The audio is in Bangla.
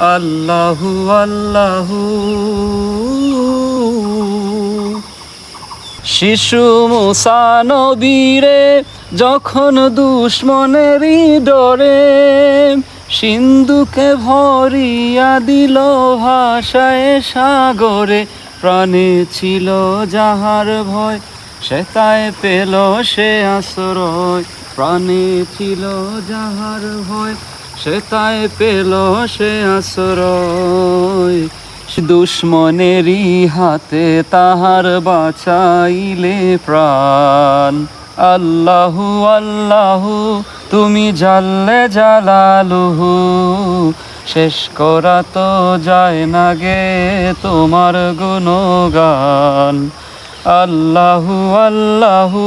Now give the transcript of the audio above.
আল্লাহু আল্লাহু। শিশু মুসা নবীরে, যখন দুশ্মনেরই ডরে সিন্ধুকে ভরিয়া দিল ভাষায় সাগরে, প্রাণে ছিল যাহার ভয়, সে তাই পেল সে আশ্রয়, প্রাণে ছিল যাহার ভয়। সে তাই পেল সে আশ্রয়। দুশ্মনেরই হাতে তাহার বাঁচাইলে প্রাণ। আল্লাহু আল্লাহু, তুমি জাল্লে জালালুহু। শেষ করা তো যায় না গে তোমার গুণগান। আল্লাহু আল্লাহু।